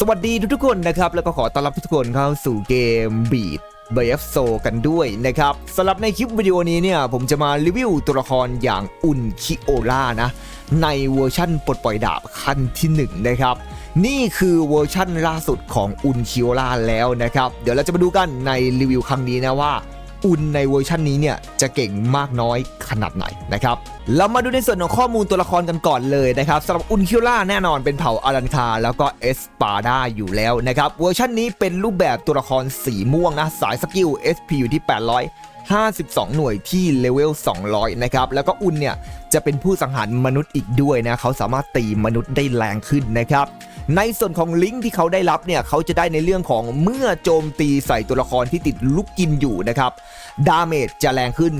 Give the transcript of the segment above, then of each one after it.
สวัสดีทุกๆคนนะครับ แล้วก็ขอต้อนรับทุกคนเข้าสู่เกมบีดเบฟโซกันด้วยนะครับสำหรับในคลิปวิดีโอนี้เนี่ย ผมจะมารีวิวตัวละครอย่างอุนคิโอล่านะ ในเวอร์ชั่นปลดปล่อยดาบขั้นที่1นะครับ นี่คือเวอร์ชั่นล่าสุดของอุนคิโอล่าแล้วนะครับ เดี๋ยวเราจะมาดูกันในรีวิวครั้งนี้นะว่า อุนในเวอร์ชันนี้เนี่ยจะเก่งมากน้อยขนาดไหนนะครับเรามาดูในส่วนของข้อมูลตัวละครกันก่อนเลยนะครับสำหรับอุนคิล่าแน่นอนเป็นเผ่าอารันคา แล้วก็เอสปาดาอยู่แล้วนะครับเวอร์ชันนี้เป็นรูปแบบตัวละครสีม่วงนะสายสกิล SP อยู่ที่ 800 52 หน่วยที่เลเวล 200 นะครับ แล้วก็อุนเนี่ย จะเป็นผู้สังหารมนุษย์อีกด้วยนะ เขาสามารถตีมนุษย์ได้แรงขึ้นนะครับ ในส่วนของลิงก์ที่เขาได้รับเนี่ยเขาจะได้ในเรื่องของเมื่อโจมตีใส่ตัวละครที่ติดลูกกินอยู่นะครับดาเมจจะแรงขึ้น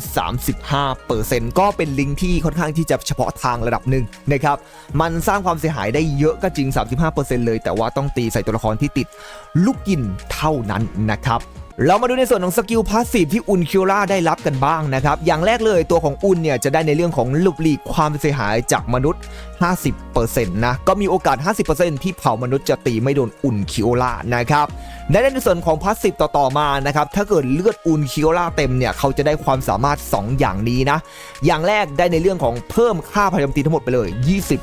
35%ก็เป็นลิงก์ที่ค่อนข้างที่จะเฉพาะทางระดับหนึ่งนะครับมันสร้างความเสียหายได้เยอะก็จริง 35%เลย แต่ว่าต้องตีใส่ตัวละครที่ติดลูกกินเท่านั้นนะครับ เรามาดูในส่วนของสกิลพาสซีฟที่อุนคิวล่าได้รับกันบ้างนะครับ อย่างแรกเลยตัวของอุนเนี่ยจะได้ในเรื่องของหลบหลีกความเสียหายจากมนุษย์ 50%นะก็มีโอกาส 50%ที่เผ่ามนุษย์จะตีไม่โดนอุนคิโอล่านะครับและในส่วนของพาสซีฟต่อๆมานะครับถ้าเกิดเลือดอุนคิโอล่าเต็มเนี่ยเขาจะได้ความสามารถ 2 อย่างนี้นะ อย่างแรกได้ในเรื่องของเพิ่มค่าพลังโจมตีทั้งหมดไปเลย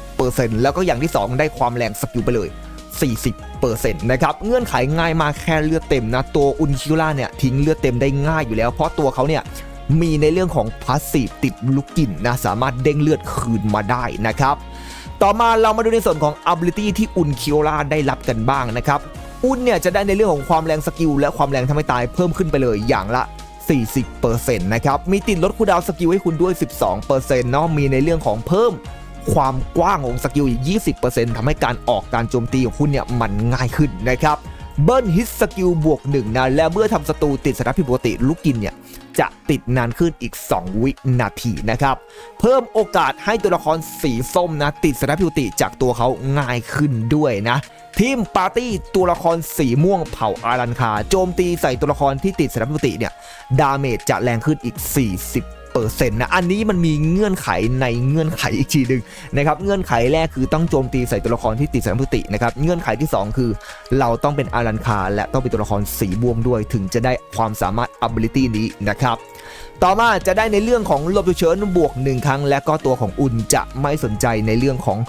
20%แล้วก็อย่างที่ 2 ได้ความแรงสกิลไปเลย 40%นะครับเงื่อนไขง่ายมากแค่เลือดเต็มนะตัวอุนคิล่าเนี่ยทิ้งเลือดเต็มได้ง่ายอยู่แล้ว เพราะตัวเขาเนี่ยมีในเรื่องของพาสซีฟติดลูกกินนะสามารถเด้งเลือดคืนมาได้นะครับต่อมาเรามาดูในส่วนของ ability ที่อุนคิโอล่าได้รับกันบ้างนะครับอุนเนี่ยจะได้ในเรื่องของความแรงสกิลและความแรงทำให้ตายเพิ่มขึ้นไปเลยอย่างละ 40%นะครับมีติดลดคูดาวสกิลให้คุณด้วย 12%เนาะมีในเรื่องของเพิ่ม ความกว้างของสกิลอีก 20%ทำให้การออกการโจมตีของคุณเนี่ยมันง่ายขึ้นนะครับเบิ้ลฮิตสกิลบวก1นะ และเมื่อทำศัตรูติดสถานผิดปกติลูกกินเนี่ย จะติดนานขึ้นอีก 2 วินาทีนะครับ เพิ่มโอกาสให้ตัวละครสีส้มนะ ติดสถานผิดปกติจากตัวเขาง่ายขึ้นด้วยนะ ทีมปาร์ตี้ตัวละครสีม่วงเผ่าอารันคา โจมตีใส่ตัวละครที่ติดสถานผิดปกติเนี่ย ดาเมจจะแรงขึ้นอีก 40 เปอร์เซ็นต์นะอันนี้มันมีเงื่อนไขในเงื่อนไขอีกทีหนึ่งนะครับเงื่อนไขแรกคือต้องโจมตีใส่ตัวละครที่ติดสถานผิดปกตินะครับเงื่อนไขที่ 2 คือ เราต้องเป็นอารันคาและต้องเป็นตัวละครสีม่วงด้วย ถึงจะได้ความสามารถ ability นี้นะครับต่อมาจะได้ในเรื่องของลบเฉินบวก 1 ครั้ง และก็ตัวของอุ่นจะไม่สนใจในเรื่องของ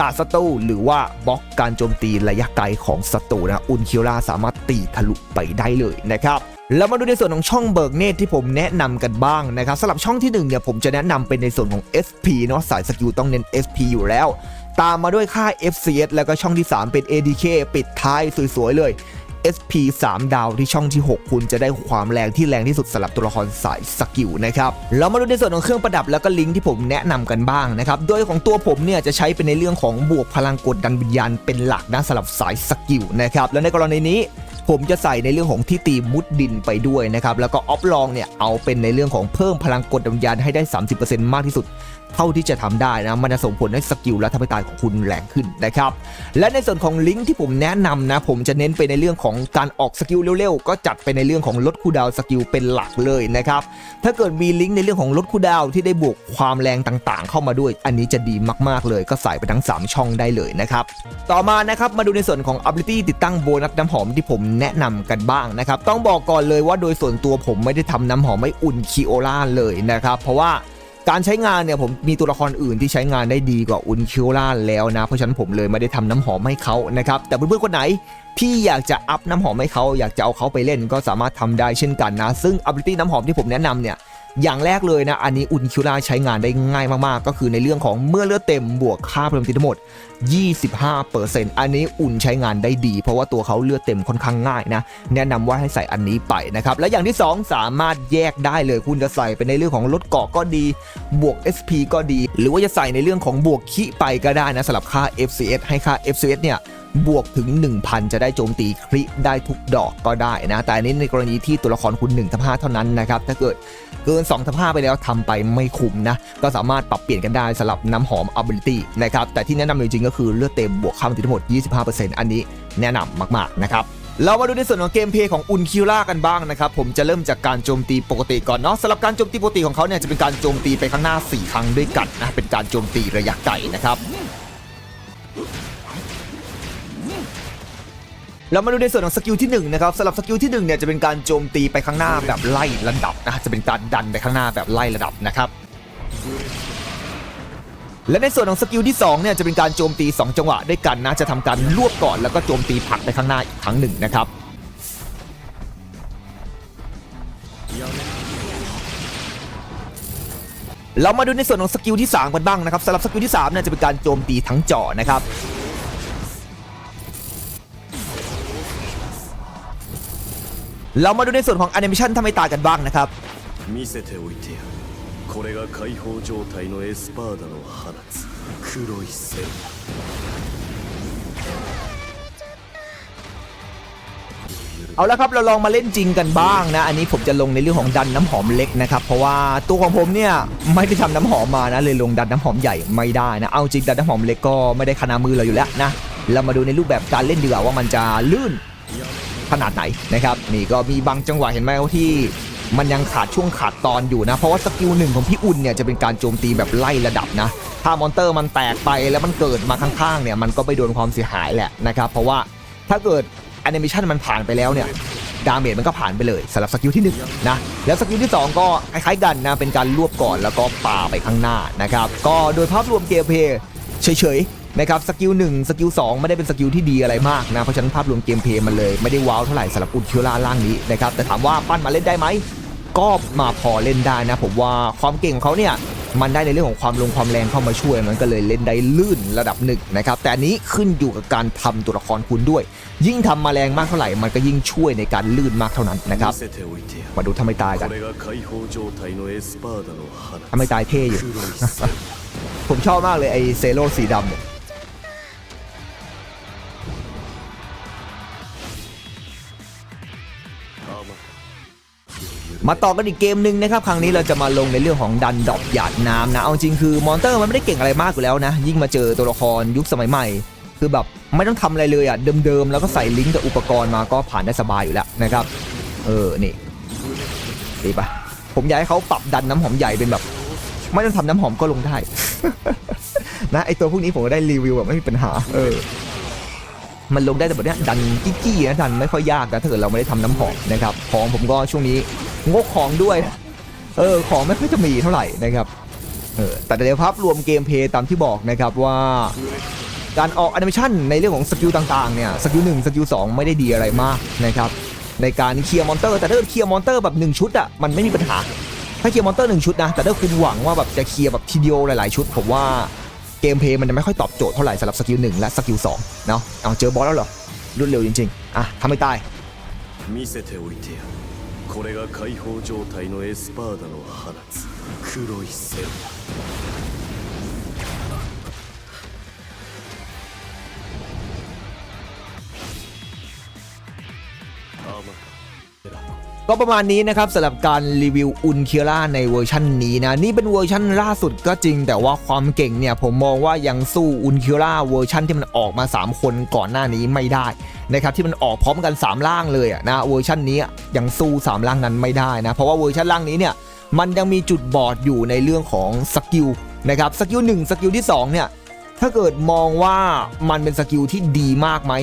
การศัตรูหรือว่าบล็อกการโจมตีระยะไกลของศัตรูนะ อุนคิวราสามารถตีทะลุไปได้เลยนะครับ แล้วมาดูในส่วนของช่องเบิกเนตที่ผมแนะนำกันบ้างนะครับสำหรับช่องที่1เนี่ยผมจะแนะนำเป็นในส่วนของ SP เนาะสายสกิลต้องเน้น SP อยู่แล้ว ตามมาด้วยค่า FCS แล้วก็ช่องที่ 3 เป็น ADK ปิดท้ายสวยๆเลย SP 3 ดาวที่ช่องที่ 6 คุณจะได้ความแรงที่แรงที่สุดสำหรับตัวละครสายสกิลนะครับเรามาดูในส่วนของเครื่องประดับแล้วก็ลิงก์ที่ผมแนะนำกันบ้างนะครับโดยของตัวผมเนี่ยจะใช้เป็นในเรื่องของบวกพลังกดดันวิญญาณเป็นหลักนะสำหรับสายสกิลนะครับแล้วในกรณีนี้ ผมจะใส่ในเรื่องของที่ตีมุดดินไปด้วยนะครับ แล้วก็ออฟลองเนี่ยเอาเป็นในเรื่องของเพิ่มพลังกดดันวิญญาณให้ได้ 30%มากที่สุด เท่าที่จะทำได้นะ มันจะส่งผลให้สกิลและทำให้ตายของคุณแรงขึ้นนะครับ และในส่วนของลิงก์ที่ผมแนะนำนะ ผมจะเน้นไปในเรื่องของการออกสกิลเร็วๆ ก็จัดไปในเรื่องของลดคูดาวสกิลเป็นหลักเลยนะครับ ถ้าเกิดมีลิงก์ในเรื่องของลดคูดาวที่ได้บวกความแรงต่างๆ เข้ามาด้วย อันนี้จะดีมากๆเลย ก็ใส่ไปทั้ง 3 ช่องได้เลยนะครับ ต่อมานะครับ มาดูในส่วนของ ability ติดตั้งโบนัสน้ำหอมที่ผมแนะนำกันบ้างนะครับ ต้องบอกก่อนเลยว่าโดยส่วนตัวผมไม่ได้ทำน้ำหอมไม่อุ่นคิโอล่าเลยนะครับ เพราะว่าการใช้งานเนี่ยผมมีตัวละครอื่นที่ใช้งานได้ดีกว่าอุนคิโอล่าแล้วนะ เพราะฉะนั้นผมเลยไม่ได้ทำน้ำหอมให้เขานะครับ แต่เพื่อนๆคนไหนที่อยากจะอัพน้ำหอมให้เขาอยากจะเอาเขาไปเล่นก็สามารถทำได้เช่นกันนะ ซึ่ง ability น้ำหอมที่ผมแนะนำเนี่ยอย่างแรกเลยนะ อันนี้อุนคิวล่าใช้งานได้ง่ายมากๆ ก็คือในเรื่องของเมื่อเลือดเต็มบวกค่าพลังตีทั้งหมด25%อันนี้อุ่นใช้งานได้ดี เพราะว่าตัวเขาเลือดเต็มค่อนข้างง่ายนะ แนะนำว่าให้ใส่อันนี้ไปนะครับ และอย่างที่ 2 สามารถแยกได้เลยคุณจะใส่ไปในเรื่องของลดเกาะก็ดี บวก SP ก็ดี หรือว่าจะใส่ในเรื่องของบวกคิไปก็ได้นะสำหรับค่า FCS ให้ค่า FCS เนี่ยบวกถึง 1,000 จะได้โจมตีคริได้ทุกดอกก็ได้นะ แต่อันนี้ในกรณีที่ตัวละครคุณ1ทับ5เท่านั้นนะครับ ถ้าเกิดเกิน2ทับ5ไปแล้วทำไปไม่คุ้มนะ ก็สามารถปรับเปลี่ยนกันได้สำหรับน้ำหอม ability นะครับ แต่ที่แนะนำจริงก็คือเลือดเต็มบวกค่ามันทั้งหมด 25%อันนี้แนะนำมากๆนะครับเรามาดูในส่วนของเกมเพลย์ของอุนคิล่ากันบ้างนะครับ ผมจะเริ่มจากการโจมตีปกติก่อนเนาะสำหรับการโจมตีปกติของเขาเนี่ยจะเป็นการโจมตีไปข้างหน้า 4 ครั้งด้วยกันนะเป็นการโจมตีระยะไกลนะครับเรามาดูในส่วนของสกิลที่1นะครับสำหรับสกิลที่1เนี่ยจะเป็นการโจมตีไปข้างหน้าแบบไล่ระดับนะจะเป็นการดันไปข้างหน้าแบบไล่ระดับนะครับ และในส่วนของสกิลที่2เนี่ยจะเป็นการโจมตี 2 จังหวะด้วยกันนะจะทำการรวบก่อนแล้วก็โจมตีผักไปข้างหน้าอีกครั้งหนึ่งนะครับเรามาดูในส่วนของสกิลที่3กันบ้างนะครับสำหรับสกิลที่3เนี่ยจะเป็นการโจมตีทั้งเจาะนะครับเรามาดูในส่วนของแอนิเมชันทำไมตากันบ้างนะครับ これが解放状態のエスパーダの放つ黒い線 เอาละครับเราลองมาเล่นจริงกันบ้างนะ อันนี้ผมจะลงในเรื่องของดันน้ำหอมเล็กนะครับ เพราะว่าตัวของผมเนี่ยไม่ได้ทำน้ำหอมมานะเลยลงดันน้ำหอมใหญ่ไม่ได้นะ เอาจริงดันน้ำหอมเล็กก็ไม่ได้ขนาดมือเราอยู่แล้วนะ เรามาดูในรูปแบบการเล่นดีกว่าว่ามันจะลื่นขนาดไหนนะครับนี่ก็มีบางจังหวะเห็นไหมว่าที่ มันยังขาดช่วงขาดตอนอยู่นะ เพราะว่าสกิลหนึ่งของพี่อุ่นเนี่ยจะเป็นการโจมตีแบบไล่ระดับนะ ถ้ามอนเตอร์มันแตกไปแล้วมันเกิดมาข้างๆเนี่ยมันก็ไปโดนความเสียหายแหละนะครับ เพราะว่าถ้าเกิดแอนิเมชันมันผ่านไปแล้วเนี่ยดาเมจมันก็ผ่านไปเลยสำหรับสกิลที่1นะแล้วสกิลที่ 2 ก็คล้ายๆกันนะเป็นการรวบก่อนแล้วก็ป่าไปข้างหน้านะครับก็โดยภาพรวมเกมเพย์เฉยๆนะครับสกิล1สกิล2ไม่ได้เป็นสกิลที่ดีอะไรมากนะเพราะฉะนั้นภาพรวมเกมเพย์มันเลยไม่ได้ว้าวเท่าไหร่สำหรับอุลคิวล่าล่างนี้นะครับแต่ถามว่าปั้นมาเล่นได้ไหม ก็มาพอเล่นได้นะ ผมว่าความเก่งของเขาเนี่ยมันได้ในเรื่องของความลงความแรงเข้ามาช่วย มันก็เลยเล่นได้ลื่นระดับหนึ่งนะครับ แต่นี้ขึ้นอยู่กับการทำตัวละครคุณด้วย ยิ่งทำมาแรงมากเท่าไหร่ มันก็ยิ่งช่วยในการลื่นมากเท่านั้นนะครับ มาดูทำไม่ตายกันทำไม่ตายเท่อยู่ ผมชอบมากเลยไอเซโร่สีดำเนี่ย มาต่อกันอีกเกมหนึ่งนะครับครั้งนี้เราจะมาลงในเรื่องของดันดอปหยาดน้ำนะเอาจริงคือมอนเตอร์มันไม่ได้เก่งอะไรมากอยู่แล้วนะ ยิ่งมาเจอตัวละครยุคสมัยใหม่ คือแบบไม่ต้องทำอะไรเลยอะเดิมๆแล้วก็ใส่ลิงก์กับอุปกรณ์มาก็ผ่านได้สบายอยู่แล้วนะครับเออนี่ดีปะผมอยากให้เขาปรับดันน้ำหอมใหญ่เป็นแบบ ไม่ต้องทำน้ำหอมก็ลงได้ นะไอตัวพวกนี้ผมก็ได้รีวิวแบบไม่มีปัญหา เออ มันลงได้แต่แบบนี้ดันกี้ๆนะดันไม่ค่อยยากนะถ้าเกิดเราไม่ได้ทำน้ำหอมนะครับของผมก็ช่วงนี้ งกของด้วย เออ ของไม่ค่อยจะมีเท่าไหร่นะครับ เออ แต่ในภาพรวมเกมเพย์ตามที่บอกนะครับว่าการออกแอนิเมชันในเรื่องของสกิลต่างๆเนี่ย สกิลหนึ่งสกิลสองไม่ได้ดีอะไรมากนะครับ ในการเคลียร์มอนเตอร์ แต่ถ้าเคลียร์มอนเตอร์แบบ 1 ชุดอะ มันไม่มีปัญหา ถ้าเคลียร์มอนเตอร์1ชุดนะ แต่ถ้าคุณหวังว่าแบบจะเคลียร์แบบทีเดียวหลายๆชุด ผมว่าเกมเพย์มันจะไม่ค่อยตอบโจทย์เท่าไหร่สำหรับสกิลหนึ่งและสกิลสองเนาะ เอาเจอบอสแล้วเหรอรวดเร็วจริงๆ อะทำไมตาย これが解放状態のエスパーダの放つ黒い線だ。 ก็ประมาณนี้นะครับสำหรับการรีวิวอุนเคียร่าในเวอร์ชันนี้นะ นี่เป็นเวอร์ชันล่าสุดก็จริง แต่ว่าความเก่งเนี่ยผมมองว่ายังสู้อุนเคียร่าเวอร์ชันที่มันออกมา 3 คนก่อนหน้านี้ไม่ได้นะครับที่มันออกพร้อมกัน 3 ล่างเลยนะเวอร์ชันนี้ยังสู้ 3 ล่างนั้นไม่ได้นะ เพราะว่าเวอร์ชันล่างนี้เนี่ยมันยังมีจุดบอดอยู่ในเรื่องของสกิลนะครับสกิล1สกิลที่2เนี่ย ถ้าเกิดมองว่ามันเป็นสกิลที่ดีมากไหม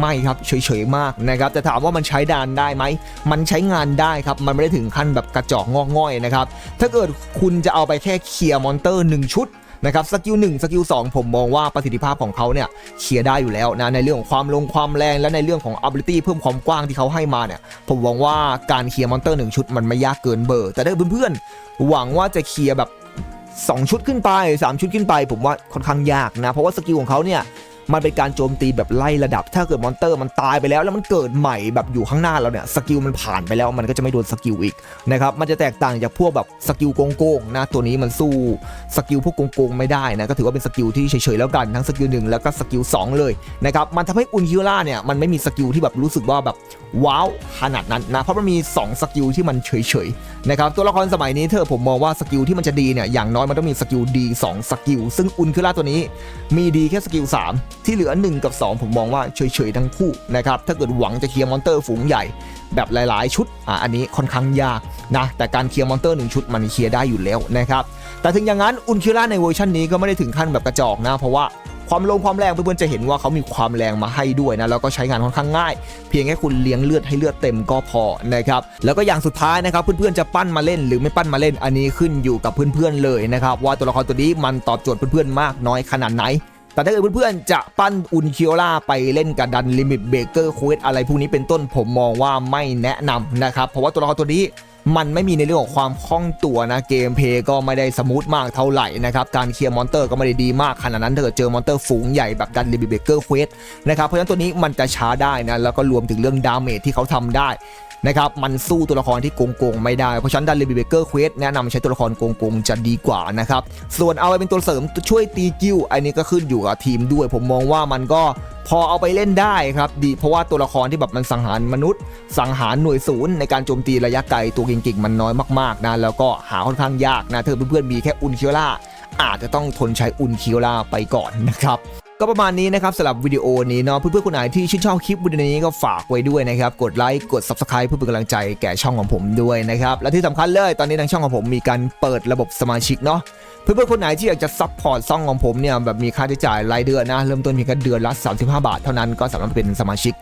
ไม่ครับเฉยๆมากนะครับแต่ถามว่ามันใช้ดานได้ไหม มันใช้งานได้ครับ มันไม่ได้ถึงขั้นแบบกระจอกงอกง่อยนะครับ ถ้าเกิดคุณจะเอาไปแค่เคลียร์มอนเตอร์ 1 ชุดนะครับสกิล1สกิล2ผมมองว่าประสิทธิภาพของเขาเนี่ยเคลียร์ได้อยู่แล้วนะในเรื่องของความลงความแรงและในเรื่องของ ability เพิ่มความกว้างที่เขาให้มาเนี่ยผมหวังว่าการเคลียร์มอนเตอร์ 1 ชุดมันไม่ยากเกินเบอร์ แต่ถ้าเพื่อนๆหวังว่าจะเคลียร์แบบ 2 ชุดขึ้นไป 3 ชุดขึ้นไป ผมว่าค่อนข้างยากนะ เพราะว่าสกิลของเขาเนี่ย มันเป็นการโจมตีแบบไล่ระดับ ถ้าเกิดมอนเตอร์มันตายไปแล้ว แล้วมันเกิดใหม่แบบอยู่ข้างหน้าเราเนี่ยสกิลมันผ่านไปแล้วมันก็จะไม่โดนสกิลอีกนะครับมันจะแตกต่างจากพวกแบบสกิลโกงๆนะตัวนี้มันสู้สกิลพวกโกงๆไม่ได้นะก็ถือว่าเป็นสกิลที่เฉยๆแล้วกันทั้งสกิลหนึ่งแล้วก็สกิลสองเลยนะครับมันทำให้อุนฮิล่าเนี่ยมันไม่มีสกิลที่แบบรู้สึกว่าแบบว้าวขนาดนั้นนะเพราะมันมีสองสกิลที่มันเฉยๆนะครับตัวละครสมัยนี้เธอผมมองว่าสกิลที่มันจะดีเนี่ยอย่างน้อยมันต้องมีสกิลดีสองสกิลซึ่งอุนคิล่าตัวนี้มีดีแค่สกิล3ที่เหลือ 1 กับ 2 ผมมองว่าเฉยๆทั้งคู่นะครับถ้าเกิดหวังจะเคลียร์มอนเตอร์ฝูงใหญ่ แบบหลายๆ ชุดอะอันนี้ค่อนข้างยากนะแต่การเคลียร์มอนเตอร์ 1 ชุดมันเคลียร์ได้อยู่แล้วนะครับแต่ถึงอย่างนั้นอุนคิล่าในเวอร์ชันนี้ก็ไม่ได้ถึงขั้นแบบกระจอกนะเพราะว่าความลงความแรงเพื่อนๆจะเห็นว่าเขามีความแรงมาให้ด้วยนะแล้วก็ใช้งานค่อนข้างง่าย เพียงแค่คุณเลี้ยงเลือดให้เลือดเต็มก็พอนะครับแล้วก็อย่างสุดท้ายนะครับเพื่อนๆจะปั้นมาเล่นหรือไม่ปั้นมาเล่นอันนี้ขึ้นอยู่กับเพื่อนๆเลยนะครับว่าตัวละครตัวนี้มันตอบโจทย์เพื่อนๆมากน้อยขนาดไหน แต่ถ้าเกิดเพื่อนๆจะปั้นอุนคิโอล่าไปเล่นกับดันลิมิตเบเกอร์ควสอะไรพวกนี้เป็นต้นผมมองว่าไม่แนะนำนะครับ เพราะว่าตัวละครตัวนี้มันไม่มีในเรื่องของความคล่องตัวนะเกมเพย์ก็ไม่ได้สมูทมากเท่าไหร่นะครับ การเคลียร์มอนเตอร์ก็ไม่ได้ดีมากขนาดนั้นถ้าเกิดเจอมอนเตอร์ฝูงใหญ่แบบดันลิมิตเบเกอร์ควสนะครับเพราะฉะนั้นตัวนี้มันจะช้าได้นะแล้วก็รวมถึงเรื่องดาเมจที่เขาทำได้ นะครับมันสู้ตัวละครที่โกงๆไม่ได้ เพราะฉะนั้นดันเลบิเบเกอร์เควสแนะนำใช้ตัวละครโกงๆจะดีกว่านะครับส่วนเอาไปเป็นตัวเสริมช่วยตีกิ้วอันนี้ก็ขึ้นอยู่กับทีมด้วย ผมมองว่ามันก็พอเอาไปเล่นได้ครับดีเพราะว่าตัวละครที่แบบมันสังหารมนุษย์ สังหารหน่วยศูนย์ในการโจมตีระยะไกลตัวเก่งๆมันน้อยมากๆนะแล้วก็หาค่อนข้างยากนะถ้าเพื่อนๆมีแค่อุนคิโอล่าอาจจะต้องทนใช้อุนคิโอล่าไปก่อนนะครับ ก็ประมาณนี้นะครับสำหรับวิดีโอนี้เนาะเพื่อนๆคนไหนที่ชื่นชอบคลิปวิดีโอนี้ก็ฝากไว้ด้วยนะครับ กดไลค์กด Subscribe เพื่อเป็นกำลังใจแก่ช่องของผมด้วยนะครับ และที่สำคัญเลยตอนนี้ทางช่องของผมมีการเปิดระบบสมาชิกเนาะเพื่อนๆคนไหนที่อยากจะซัพพอร์ตช่องของผมเนี่ยแบบมีค่าใช้จ่ายรายเดือนนะเริ่มต้นเพียงแค่เดือนละ 35 บาท เท่านั้นก็สามารถเป็นสมาชิก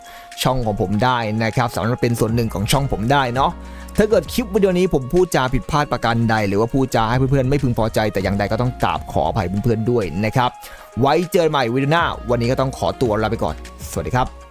ช่องของผมได้นะครับสามารถเป็นส่วนหนึ่งของช่องผมได้เนาะถ้าเกิดคลิปวิดีโอนี้ผมพูดจาผิดพลาดประการใด หรือว่าพูดจาให้เพื่อนๆไม่พึงพอใจแต่อย่างใดก็ต้องกราบขออภัยเพื่อนๆด้วยนะครับ ไว้เจอกันใหม่วิดีโอหน้า วันนี้ก็ต้องขอตัวลาไปก่อน สวัสดีครับ